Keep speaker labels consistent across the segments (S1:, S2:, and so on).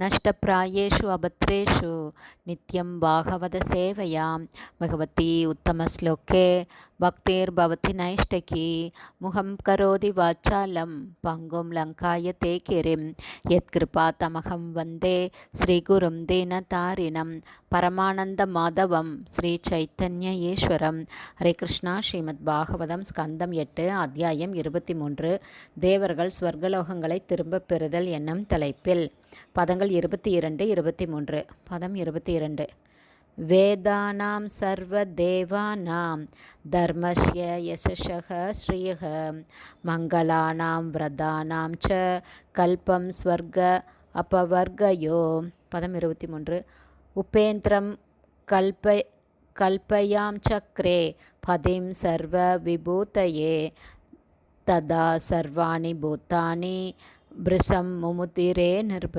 S1: நஷ்டப்பிராயேஷு அபத்ரேஷு நித்யம் பாகவத சேவையாம் பகவதி உத்தமஸ்லோக்கே பக்தேர் பவதி நைஷ்டகி முகம் கரோதி வாச்சாலம் பங்கும் லங்காய தேக்கிரிம் எத்கிருபா தமகம் வந்தே ஸ்ரீகுரும் தீனதாரிணம் பரமானந்த மாதவம் ஸ்ரீ சைத்தன்ய ஈஸ்வரம் ஹரே கிருஷ்ணா ஸ்ரீமத் பாகவதம் ஸ்கந்தம் எட்டு அத்தியாயம் இருபத்தி மூன்று தேவர்கள் ஸ்வர்கலோகங்களை திரும்பப் பெறுதல் என்னும் தலைப்பில். பதங்கள் இருபத்தி இரண்டு இருபத்தி மூன்று. பதம் இருபத்தி இரண்டு. வேதானாம் சர்வ தேவானாம் தர்மஸ்ய யசஷக ஸ்ரீயக மங்களானாம் விரதானாம் ச கல்பம் ஸ்வர்க அபவர்கயோ. பதம் இருபத்தி மூன்று. உபேந்திரம் கல்ப கல்பயாம் சக்ரே பதிம் சர்வ விபூத்தையே ததா சர்வாணி பூத்தானி பிருசம் முமுத்திரே நிருப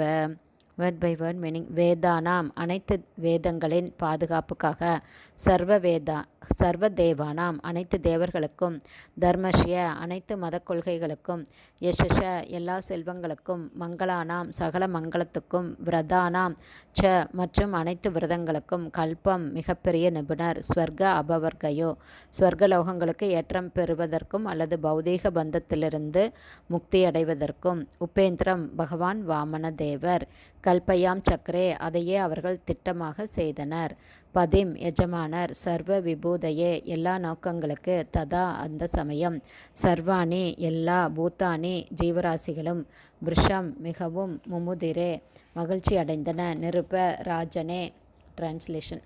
S1: வேர்ட் பை வேர்ட் மீனிங் வேதானாம் அனைத்து வேதங்களின் பாதுகாப்புக்காக சர்வ வேதா சர்வ தேவானாம் அனைத்து தேவர்களுக்கும் தர்மஷ்ய அனைத்து மத கொள்கைகளுக்கும் யசஷ எல்லா செல்வங்களுக்கும் மங்களானாம் சகல மங்களத்துக்கும் விரதானாம் ச மற்றும் அனைத்து விரதங்களுக்கும் கல்பம் மிகப்பெரிய நிபுணர் ஸ்வர்க அபவர்கையோ ஸ்வர்கலோகங்களுக்கு ஏற்றம் பெறுவதற்கும் அல்லது பௌதீக பந்தத்திலிருந்து முக்தி அடைவதற்கும் உபேந்திரம் பகவான் வாமன தேவர் கல்பயாம் சக்கரே அதையே அவர்கள் திட்டமாக செய்தனர். பதிம் எஜமானர் சர்வ விபூதையே எல்லா நோக்கங்களுக்கு ததா அந்த சமயம். சர்வாணி எல்லா பூத்தானி ஜீவராசிகளும் விஷம் மிகவும் முமுதிரே மகிழ்ச்சி அடைந்தன. நிருப ராஜனே டிரான்ஸ்லேஷன்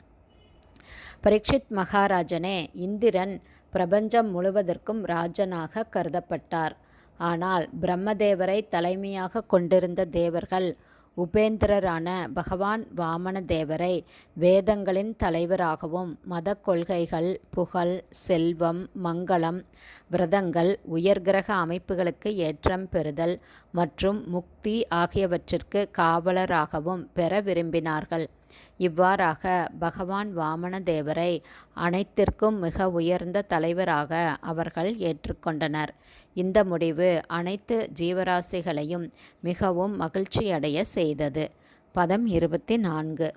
S1: பரீட்சித் மகாராஜனே இந்திரன் பிரபஞ்சம் முழுவதற்கும் ராஜனாக கருதப்பட்டார். ஆனால் பிரம்மதேவரை தலைமையாக கொண்டிருந்த தேவர்கள் உபேந்திரரான பகவான் வாமன தேவரை வேதங்களின் தலைவராகவும் மத கொள்கைகள் புகழ் செல்வம் மங்களம் விரதங்கள் உயர்கிரக அமைப்புகளுக்கு ஏற்றம் பெறுதல் மற்றும் முக்தி ஆகியவற்றிற்கு காவலராகவும் பெற விரும்பினார்கள். இவ்வாறாக பகவான் வாமன தேவரை அனைத்திற்கும் மிக உயர்ந்த தலைவராக அவர்கள் ஏற்றுக்கொண்டனர். இந்த முடிவு அனைத்து ஜீவராசிகளையும் மிகவும் மகிழ்ச்சியடைய செய்தது. பதம் இருபத்தி நான்கு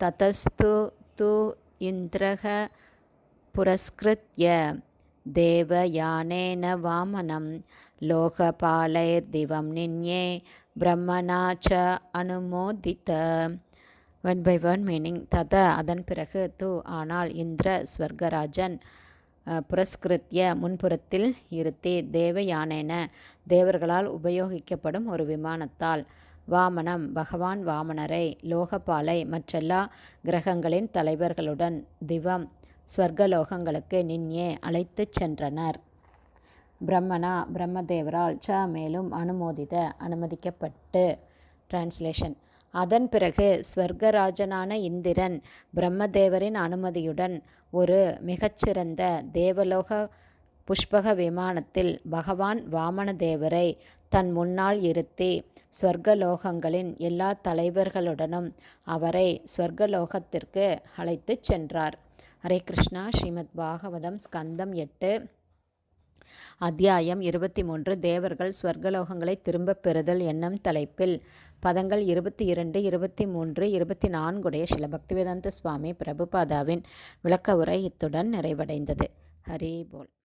S1: ததஸ்து து இந்திரக புரஸ்கிருத்ய தேவயானேன வாமனம். லோகபாலைர் திவம் நின்யே பிரம்மணா ச அனுமோதித்த. ஒன் பை ஒன் மீனிங் தத அதன் பிறகு து ஆனால் இந்திர ஸ்வர்கராஜன் புரஸ்கிருத்திய முன்புறத்தில் இருத்தி தேவயானேன தேவர்களால் உபயோகிக்கப்படும் ஒரு விமானத்தால். வாமனம் பகவான் வாமனரை லோகபாலை மற்றெல்லா கிரகங்களின் தலைவர்களுடன் திவம் ஸ்வர்கலோகங்களுக்கு நின்யே அழைத்துச் சென்றனர். பிரம்மனா பிரம்மதேவரால் ச மேலும் அனுமோதித அனுமதிக்கப்பட்டு. டிரான்ஸ்லேஷன் அதன் பிறகு ஸ்வர்கராஜனான இந்திரன் பிரம்மதேவரின் அனுமதியுடன் ஒரு மிகச்சிறந்த தேவலோக புஷ்பக விமானத்தில் பகவான் வாமனதேவரை தன் முன்னால் இருத்தி ஸ்வர்கலோகங்களின் எல்லா தலைவர்களுடனும் அவரை ஸ்வர்கலோகத்திற்கு அழைத்துச் சென்றார். ஹரே கிருஷ்ணா. ஸ்ரீமத் பாகவதம் ஸ்கந்தம் எட்டு. அத்தியாயம் இருபத்தி மூன்று தேவர்கள் ஸ்வர்கலோகங்களை திரும்பப் பெறுதல் என்னும் தலைப்பில். பதங்கள் இருபத்தி இரண்டு இருபத்தி மூன்று இருபத்தி நான்குடைய சில பக்திவேதாந்த சுவாமி பிரபுபாதாவின் விளக்க உரை இத்துடன் நிறைவடைந்தது. ஹரி போல்.